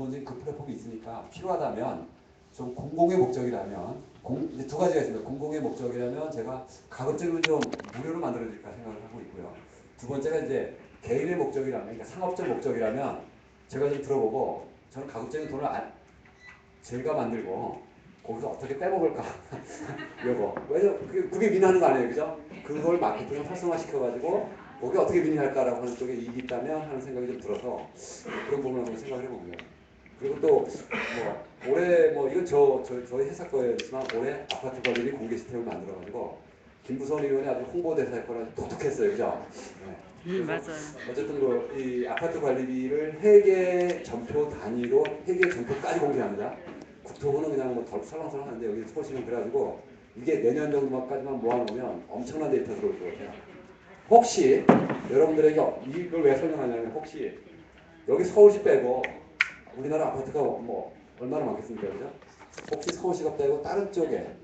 기본적인 그 플랫폼이 있으니까 필요하다면 좀 공공의 목적이라면 공, 이제 두 가지가 있습니다. 공공의 목적이라면 제가 가급적이면 좀 무료로 만들어드릴까 생각을 하고 있고요. 두 번째가 이제 개인의 목적이라면, 그러니까 상업적 목적이라면 제가 좀 들어보고 저는 가급적인 돈을 안, 제가 만들고 거기서 어떻게 빼먹을까 이거 왜냐 그게, 그게 민하는 거 아니에요, 그죠? 그걸 마케팅을 활성화시켜가지고 거기 어떻게 민의할까라고 하는 쪽에 이익이 있다면 하는 생각이 좀 들어서 그런 부분을 생각을 해보고요. 그리고 또 뭐 올해 뭐 이건 저, 저 저희 회사 거였지만 올해 아파트 관리비 공개 시스템을 만들어가지고 김부선 의원이 아주 홍보대사일 거라 독특했어요, 그죠? 네. 음, 맞아요. 어쨌든 그 이 아파트 관리비를 회계 전표 단위로 회계 전표까지 공개합니다. 국토부는 그냥 뭐 덜 설렁설렁 하는데 여기 서울시는 그래가지고 이게 내년 정도까지만 모아놓으면 엄청난 데이터 들어올 것 같아요. 혹시 여러분들에게 이걸 왜 설명하냐면 혹시 여기 서울시 빼고 우리나라 아파트가 뭐 얼마나 많겠습니까, 그죠? 혹시 서울시가 빼고 다른 쪽에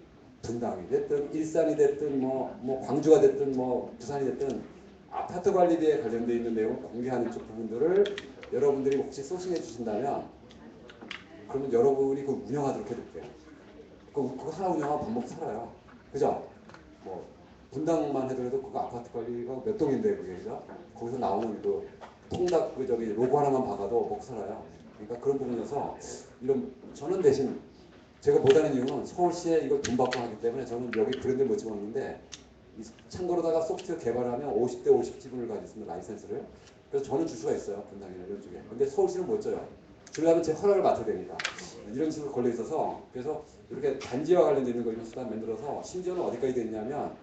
분당이 됐든 일산이 됐든 뭐, 뭐 광주가 됐든 뭐 부산이 됐든 아파트 관리비에 관련돼 있는 내용을 공개하는 쪽 부분들을 여러분들이 혹시 소싱해 주신다면 그러면 여러분이 그걸 운영하도록 해드릴게요. 그, 그거 하나 운영하면 밥 먹고 살아요. 그죠? 뭐 분당만 해더라도 그거 아파트 관리가 몇 동인데 그게 그죠? 거기서 나오는 그 통닭 그 저기 로고 하나만 박아도 먹고 살아요. 그러니까 그런 부분에서 이런 저는 대신 제가 못하는 이유는 서울시에 이걸 돈 받고 하기 때문에 저는 여기 브랜드 못 집어넣는데 이 참고로다가 소프트웨어 개발하면 50대 50 지분을 가지고 있습니다 라이센스를. 그래서 저는 줄 수가 있어요 분당이나 이런 쪽에. 근데 서울시는 못 줘요. 주려면 제 허락을 맡아야 되니까 이런 식으로 걸려 있어서 그래서 이렇게 단지와 관련돼 있는 거 이런 수단 만들어서 심지어는 어디까지 돼 있냐면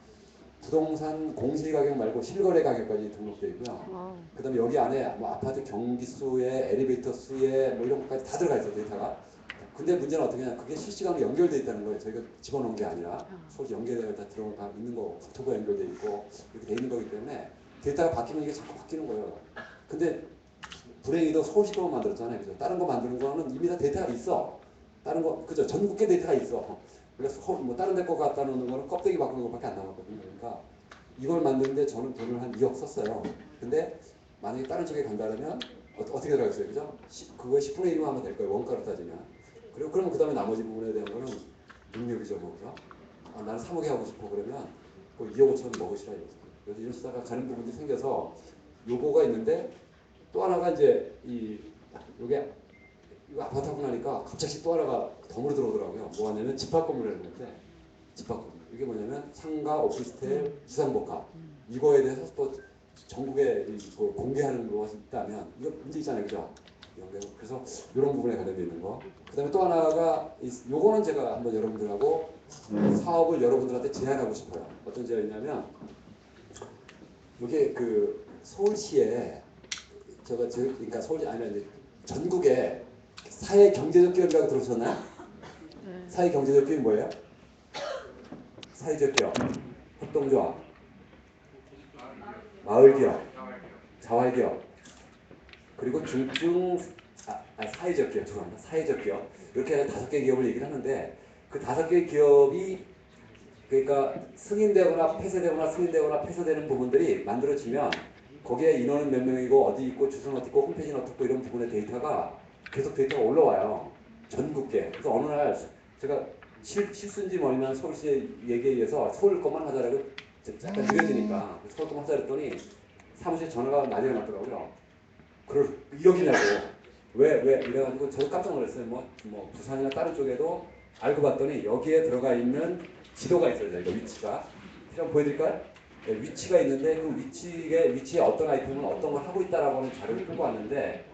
부동산 공시 가격 말고 실거래 가격까지 등록돼 있고요. 그다음에 여기 안에 뭐 아파트 경기 수에 엘리베이터 수에 뭐 이런 것까지 다 들어가 있어 데이터가. 근데 문제는 어떻게 냐 그게 실시간으로 연결돼 있다는 거예요. 저희가 집어넣은 게 아니라 서울 연계되어 다 들어가 다 있는 거, 국토부가 연결돼 있고 이렇게 돼 있는 거기 때문에 데이터가 바뀌면 이게 자꾸 바뀌는 거예요. 근데 불행히도 서울시도만 만들었잖아요, 그죠? 다른 거 만드는 거는 이미 다 데이터가 있어. 다른 거 그죠? 전국계 데이터가 있어. 그래서 뭐 다른 데 거 갖다 놓는 거는 껍데기 바꾸는 것밖에 안 남았거든요. 그러니까 이걸 만드는데 저는 돈을 한 2억 썼어요. 근데 만약에 다른 쪽에 간다면 어, 어떻게 들어가겠어요, 그죠? 시- 그거의 10분의 1만 하면 될 거예요, 원가로 따지면. 그리고 그러면 그 다음에 나머지 부분에 대한 거는 능력이죠, 뭐, 그죠? 아, 나는 3억에 하고 싶어 그러면 그 2억 5천 먹으시라 이거죠. 그래서 이런 수다가 가는 부분이 생겨서 요거가 있는데 또 하나가 이제 이 요게 이거 아파트 하고 나니까 갑자기 또 하나가 덤으로 들어오더라고요. 뭐 하냐면 집합 건물이라는 건데 집합 건물. 이게 뭐냐면 상가, 오피스텔, 주상복합 이거에 대해서 또 전국에 이뭐 공개하는 것이 있다면 이거 문제 있잖아요, 그죠? 그래서 이런 부분에 관련돼 있는 거. 그 다음에 또 하나가 이- 요거는 제가 한번 여러분들하고 사업을 여러분들한테 제안하고 싶어요. 어떤 제안이냐면 이게 그 서울시에 제가 제 그러니까 서울시 아니라 전국에 사회 경제적 기업이라고 들으셨나요? 네. 사회 경제적 기업이 뭐예요? 사회적 기업, 협동조합, 마을 기업, 자활 기업, 그리고 중증 아, 아, 사회적 기업 죄송합니다. 사회적 기업 이렇게 다섯 개 기업을 얘기를 하는데 그 다섯 개 기업이 그러니까 승인되거나 폐쇄되거나 승인되거나 폐쇄되는 부분들이 만들어지면 거기에 인원은 몇 명이고 어디 있고 주소는 어디 있고 홈페이지는 어떻고 이런 부분의 데이터가 계속 데이터가 올라와요. 전국계 그래서 어느 날 제가 실, 실수인지 뭐냐면 서울시 얘기에 의해서 서울 것만 하자라고 약간 느려지니까 서울 것만 하자 그랬더니 사무실 전화가 난리가 났더라고요. 그걸 이러기냐고 왜 왜? 이래가지고 저도 깜짝 놀랐어요. 뭐, 뭐 부산이나 다른 쪽에도 알고 봤더니 여기에 들어가 있는 지도가 있어요. 저희가 위치가. 한번 보여드릴까요? 네, 위치가 있는데 그 위치에 위치에 어떤 아이템은 어떤 걸 하고 있다라고 하는 자료를 끌고 왔는데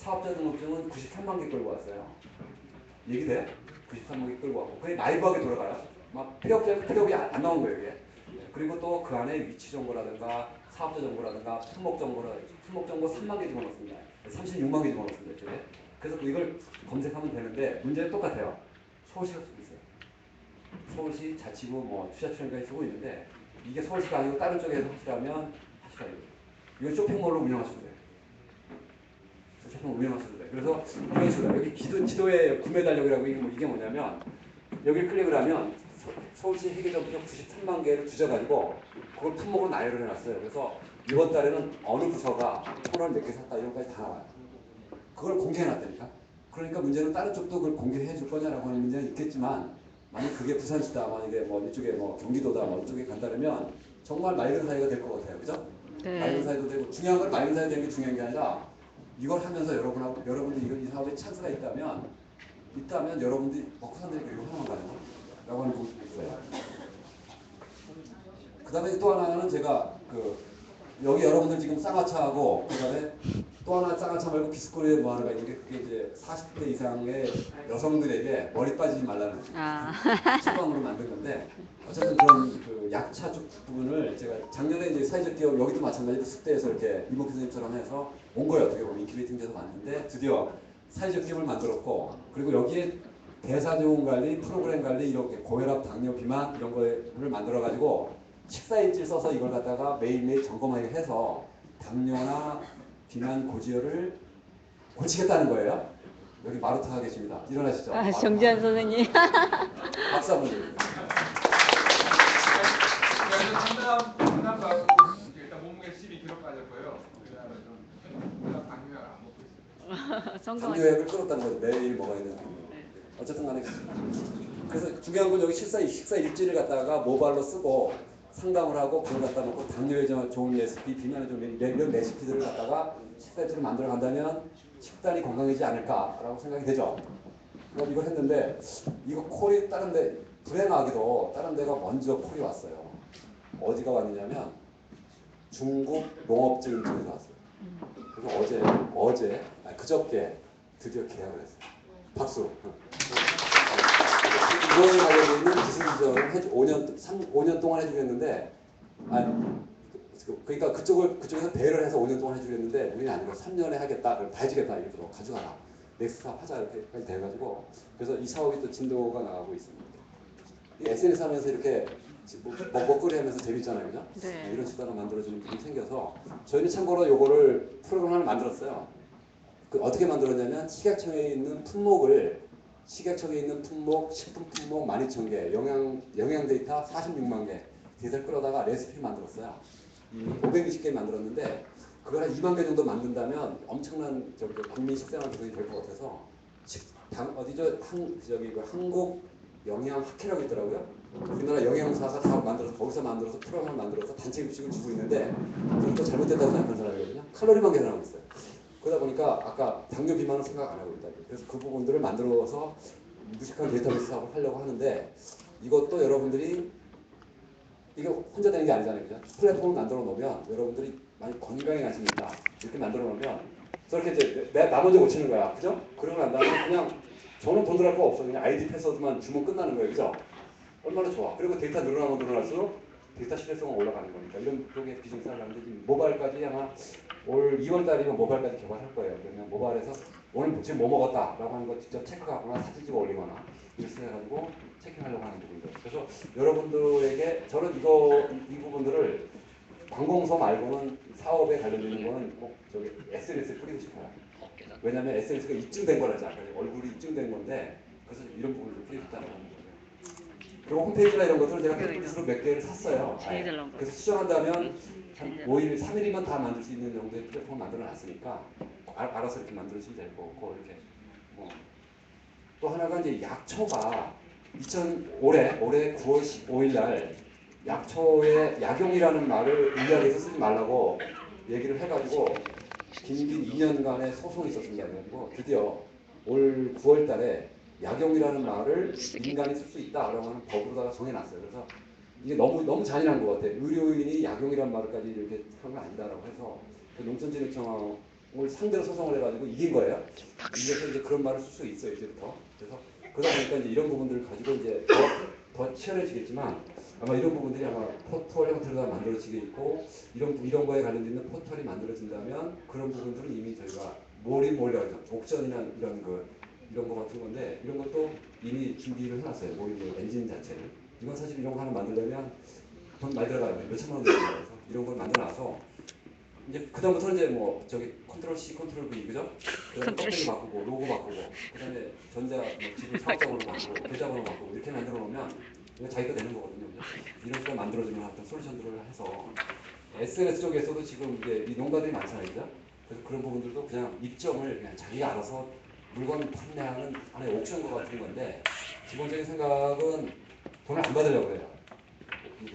사업자 등록증은 93만 개 끌고 왔어요. 얘기돼요? 93만 개 끌고 왔고 그게 라이브하게 돌아가요. 막 폐업자는 폐업이 안, 안 나온 거예요 이게. 그리고 또 그 안에 위치 정보라든가 사업자 정보라든가 품목 정보라 품목 정보 3만 개 집어넣습니다. 36만 개 집어넣습니다 이쪽에. 그래서 이걸 검색하면 되는데 문제는 똑같아요. 서울시가 쓰고 있어요. 서울시 자치구 뭐 투자처니까 쓰고 있는데 이게 서울시가 아니고 다른 쪽에서 하시라면 하시라 이거. 쇼핑몰로 운영하셔도 돼요. 운영하셔도 돼요. 그래서 이런 식으로 여기 지도, 지도에 구매 달력이라고 이게, 뭐, 이게 뭐냐면 여기 클릭을 하면 서, 서울시 회계점표 93만 개를 주셔가지고 그걸 품목으로 나열을 해놨어요. 그래서 이번 달에는 어느 부서가 토널 몇개 샀다 이런 것까지 다 나와요. 그걸 공개해놨다니까. 그러니까 문제는 다른 쪽도 그걸 공개해 줄 거냐라고 하는 문제는 있겠지만 만약 그게 부산시다 만약에 뭐 이쪽에 뭐 경기도다 뭐 이쪽에 간다면 정말 맑은 사회가 될 것 같아요. 그죠? 맑은 네. 사회도 되고 중요한 건 맑은 사회 되는 게 중요한 게 아니라 이걸 하면서 여러분하고 여러분들 이거 이 사업에 찬스가 있다면 있다면 여러분들이 먹고 게 이거 하나만 가는 거라고 하는 부분이 있어요. 그 다음에 또 하나는 제가 그 여기 여러분들 지금 쌍화차하고 그 다음에 또 하나 쌍화차 말고 비스코리에 뭐 하나가 있는 게 그게 이제 40대 이상의 여성들에게 머리 빠지지 말라는 아, 처방으로 만든 건데 어쨌든 그런 그 약차 쪽 부분을 제가 작년에 이제 사회적 기업 여기도 마찬가지로 숙대에서 이렇게 이모 교수님처럼 해서 온 거예요. 어떻게 보면 인큐베이팅 돼서 왔는데 드디어 사회적 기업을 만들었고 그리고 여기에 대사증후군 관리, 프로그램 관리 이렇게 고혈압, 당뇨, 비만 이런 거를 만들어 가지고 식사일지 써서 이걸 갖다가 매일매일 점검하게 해서 당뇨나 비만 고지혈을 고치겠다는 거예요. 여기 마루타가 계십니다. 일어나시죠. 아 정지현 선생님. 박수 한번 드립니다. 그래서 상담 상담 받고 일단 몸무게 12kg 빠졌고요. 그다음에 좀 그다음 당뇨약 안 먹고 있어요. 성공하셨. 당뇨약을 끊었다는 거죠. 매일 먹어야 되는. 어쨌든 간에 그래서 중요한 건 여기 식사 식사 일지를 갖다가 모바일로 쓰고 상담을 하고 그걸 갖다 놓고 당뇨에 좀 좋은 레시피, 비만에 좀 이런 레시피들을 갖다가 일지를 만들어 간다면 식단이 건강해지지 않을까라고 생각이 되죠. 그럼 이걸 했는데 이거 콜이 다른 데 불행하게도 다른 데가 먼저 콜이 왔어요. 어디가 왔느냐면 중국 농업적인 쪽에서 왔어요. 그래서 어제 어제 아니, 그저께 드디어 계약을 했어요. 박수. 이거에 관련돼 있는 기술 지정을 해 5년 3, 5년 동안 해주겠는데 아니 그- 그러니까 그쪽을 그쪽에서 배를 해서 5년 동안 해주겠는데 우리는 아니고 3년에 하겠다. 그럼 다 해주겠다 이렇게 가져가라. 넥스트 사업 하자 이렇게까지 돼가지고 그래서 이 사업이 또 진도가 나가고 있습니다. 이 SNS 하면서 이렇게 뭐, 뭐 먹거리 하면서 재밌잖아요, 그죠? 네. 이런 수단을 만들어주는 분이 생겨서 저희는 참고로 요거를 프로그램을 만들었어요. 그 어떻게 만들었냐면 식약청에 있는 품목을 식약청에 있는 품목, 식품 품목 12,000개, 영양 영양 데이터 46만 개 데이터를 끌어다가 레시피를 만들었어요. 이미 520개 만들었는데 그걸 한 2만 개 정도 만든다면 엄청난 저기 국민 식생활 구성이 될 것 같아서 식, 당, 어디죠? 한 저기 그 한국 영양 학회라고 있더라고요. 우리나라 영양사가 다 만들어서 거기서 만들어서 프로그램을 만들어서 단체 급식을 주고 있는데 또 잘못됐다고 생각하는 사람이거든요. 칼로리만 계산하고 있어요. 그러다 보니까 아까 당뇨 비만은 생각 안 하고 있다. 그래서 그 부분들을 만들어서 무식한 데이터베이스 사업을 하려고 하는데 이것도 여러분들이 이게 혼자 되는 게 아니잖아요. 그죠? 플랫폼을 만들어 놓으면 여러분들이 많이 건강에 관심이 있다. 이렇게 만들어 놓으면 저렇게 이제 내, 나 먼저 고치는 거야. 그죠? 그러고 난 다음에 그냥 저는 돈 들어갈 거 없어. 그냥 아이디 패스워드만 주면 끝나는 거예요. 그죠? 얼마나 좋아. 그리고 데이터 늘어나면 늘어날수록 데이터 신뢰성은 올라가는 거니까 이런 쪽에 비즈니스 하려는데 지금 모바일까지 아마 올 2월 달이면 모바일까지 개발할 거예요. 그러면 모바일에서 오늘 지금 뭐 먹었다라고 하는 거 직접 체크하거나 사진 찍어 올리거나 이렇게 해가지고 체킹하려고 하는 부분이죠. 그래서 여러분들에게 저는 이거 이, 이 부분들을 관공서 말고는 사업에 관련되는 거는 꼭 저기 SNS에 뿌리고 싶어요. 왜냐하면 SNS가 입증된 거라지 아까 얼굴이 입증된 건데 그래서 이런 부분을 싶다는 거예요. 그리고 홈페이지나 이런 것들을 제가 템플릿으로 몇 개를 샀어요. 거. 그래서 수정한다면 한 5일, 3일이면 다 만들 수 있는 정도의 플랫폼 만들어 놨으니까 알, 알아서 이렇게 만들어주시면 될 거고 이렇게 뭐. 또 하나가 이제 약초가 2000 올해 올해 9월 15일 날 약초의 약용이라는 말을 의학에서 쓰지 말라고 얘기를 해가지고 긴긴 2년간의 소송이 있었습니다. 그래가지고 드디어 올 9월 달에 약용이라는 말을 인간이 쓸 수 있다라고 하는 법으로다가 정해놨어요. 그래서 이게 너무 너무 잔인한 것 같아요. 의료인이 약용이라는 말까지 이렇게 하는 건 아니다라고 해서 그 농촌진흥청을 상대로 소송을 해가지고 이긴 거예요. 이겨서 이제 그런 말을 쓸 수 있어요 이제부터. 그래서 그러다 보니까 이제 이런 부분들을 가지고 이제 더, 더 치열해지겠지만 아마 이런 부분들이 아마 포털 형태로 다 만들어지겠고 이런 이런 거에 관련된 포털이 만들어진다면 그런 부분들은 이미 저희가 몰이 몰려 옥션이나 이런 그 이런 거 같은 건데 이런 것도 이미 준비를 해놨어요. 몰이 엔진 자체를. 이건 사실 이런 거 하나 만들려면 돈 많이 들어가요. 몇 천만 원 들어가요. 그래서 이런 걸 만들어놔서 이제 그다음부터 이제 뭐 저기 컨트롤 C, 컨트롤 V 그죠? 그다음에 컨트롤 바꾸고 로고 바꾸고 그다음에 전자 뭐 지분 사업자번호 바꾸고 계좌번호 바꾸고 이렇게 만들어 놓으면 이거 자기가 되는 거거든요. 이런 식으로 만들어주는 어떤 솔루션들을 해서 SNS 쪽에서도 지금 이제 이 농가들이 많잖아요. 그죠? 그래서 그런 부분들도 그냥 입점을 그냥 자기가 알아서 물건 판매하는 하나의 옥션 같은 건데 기본적인 생각은 돈을 안 받으려고 해요.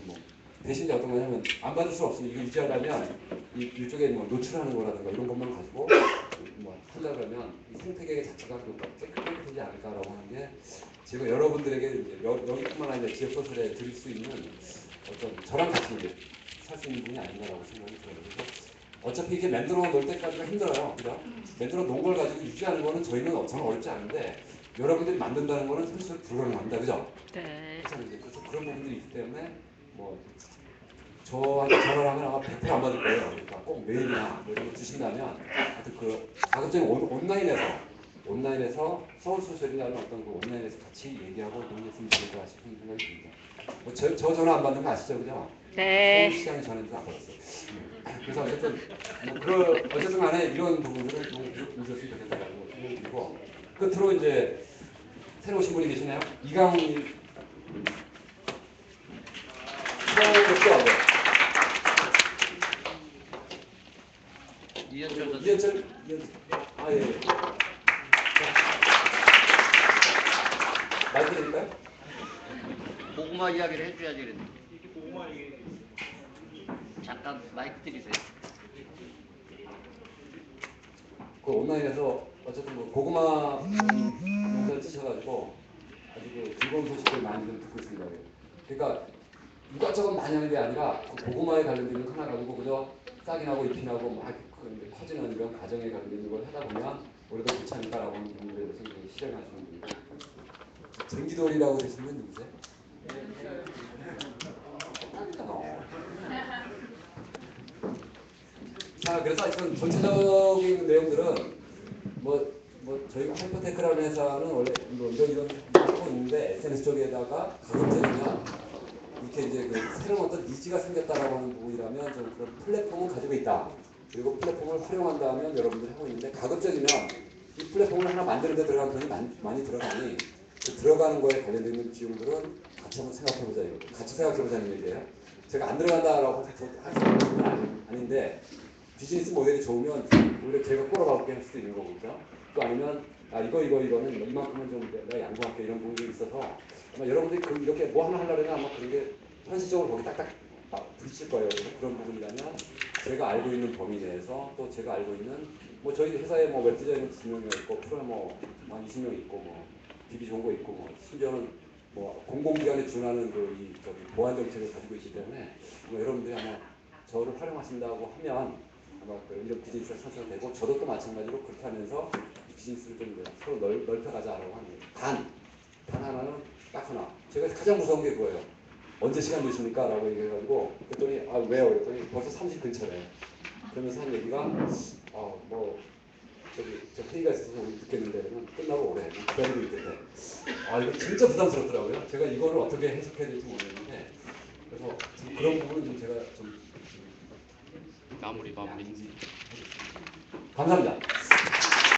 뭐 대신 어떤 거냐면 안 받을 수 없으니 이거 유지하려면 이, 이쪽에 뭐 노출하는 거라든가 이런 것만 가지고 뭐 한다 그러면 이 생태계 자체가 그 깨끗해지지 않을까라고 하는 게 제가 여러분들에게 이제 여, 여기뿐만 아니라 지역 소설에 드릴 수 있는 어떤 저랑 같이 이제 살 수 있는 분이 아닌가라고 생각이 들어요. 어차피 이게 만들어 놓을 때까지가 힘들어요. 그죠? 만들어 놓은 걸 가지고 유지하는 거는 저희는 저는 어렵지 않은데 여러분들이 만든다는 거는 사실 불가능합니다. 그죠? 네. 그래서 그런 부분들이 있기 때문에 뭐 저한테 전화를 하면 아마 100%안 받을 거예요. 그러니까 꼭 메일이나 뭐 이런 거 주신다면 하여튼 그 가급적이 온, 온라인에서 온라인에서 서울 소셜이라는 어떤 그 온라인에서 같이 얘기하고 논의했으면 좋겠다 싶은 생각이 듭니다. 뭐 저, 저 전화 안 받는 거 아시죠? 그죠? 네. 시장에 전화도 안 받았어요. 그래서 어쨌든 뭐 그런 어쨌든 간에 이런 부분들을 좀 보셨으면 좋겠다고 생각이 들고 끝으로 이제 새로 오신 분이 계시나요? 이강훈님 이강훈 또 이현철 선수 이현철 이현철 아 예. 예. 마이크 드릴까요? 고구마 이야기를 해줘야지 그랬는데 잠깐 마 이크 드리세요 그 온라인에서 어쨌든 뭐 고구마 농사를 치셔가지고 아주 그 즐거운 소식을 많이 좀 듣고 있습니다. 그러니까 이것저것 많이 하는 게 아니라 그 고구마에 관련된 거 하나 가지고 그저 싹이 나고 잎이 나고 막그 커지는 이런 과정에 관련된 걸 하다 보면 우리도 괜찮을까라고 하는 부분들에 대해서 실행하시는 분들. 쟁기돌이라고 되시는 분 누구세요? 자, 그래서 하여튼 전체적인 내용들은 뭐, 뭐 저희가 하이퍼테크라는 회사는 원래 뭐 이런 이런 하고 있는데 SNS 쪽에다가 가급적이면 이렇게 이제 그 새로운 어떤 니즈가 생겼다라고 하는 부분이라면 좀 그런 플랫폼을 가지고 있다. 그리고 플랫폼을 활용한다면 여러분들이 하고 있는데 가급적이면 이 플랫폼을 하나 만드는 데 들어가는 돈이 많이, 많이 들어가니 그 들어가는 거에 관련된 비용들은 같이 한번 생각해보자 이거 같이 생각해보자는 얘기예요. 제가 안 들어간다라고 해서 아닌데 비즈니스 모델이 좋으면 오히려 제가 꼬라박게 할 수도 있는 거고요. 또 아니면 아 이거 이거 이거는 뭐 이만큼은 좀 내가 양보할게 이런 부분이 있어서 아마 여러분들이 그 이렇게 뭐 하나 하려면 아마 그런 게 현실적으로 거기 딱딱 막 부딪힐 거예요. 그런 부분이라면 제가 알고 있는 범위 내에서 또 제가 알고 있는 뭐 저희 회사에 뭐 웹디자이너 2명이 있고 프로그래머 한 20명 있고 뭐 DB 좋은 거 있고 뭐 심지어는 뭐 공공기관에 준하는 그이 보안 정책을 가지고 있기 때문에 뭐 여러분들이 아마 저를 활용하신다고 하면 그 이런 비즈니스가 창출되고 저도 또 마찬가지로 그렇게 하면서 이 비즈니스를 좀 서로 넓, 넓혀가자라고 거예요. 단, 단 하나는 딱 하나. 제가 가장 무서운 게 그거예요. 언제 시간 되십니까? 라고 얘기해가지고 그랬더니 아 왜요? 그랬더니 벌써 30 근처래. 그러면서 한 얘기가 아뭐 저기 저 회의가 있어서 우리 듣겠는데 끝나고 오래 기다리고 있겠대. 아 이거 진짜 부담스럽더라고요. 제가 이거를 어떻게 해석해야 될지 모르겠는데 그래서 좀 그런 부분은 좀 제가 좀 마무리 마무리 감사합니다.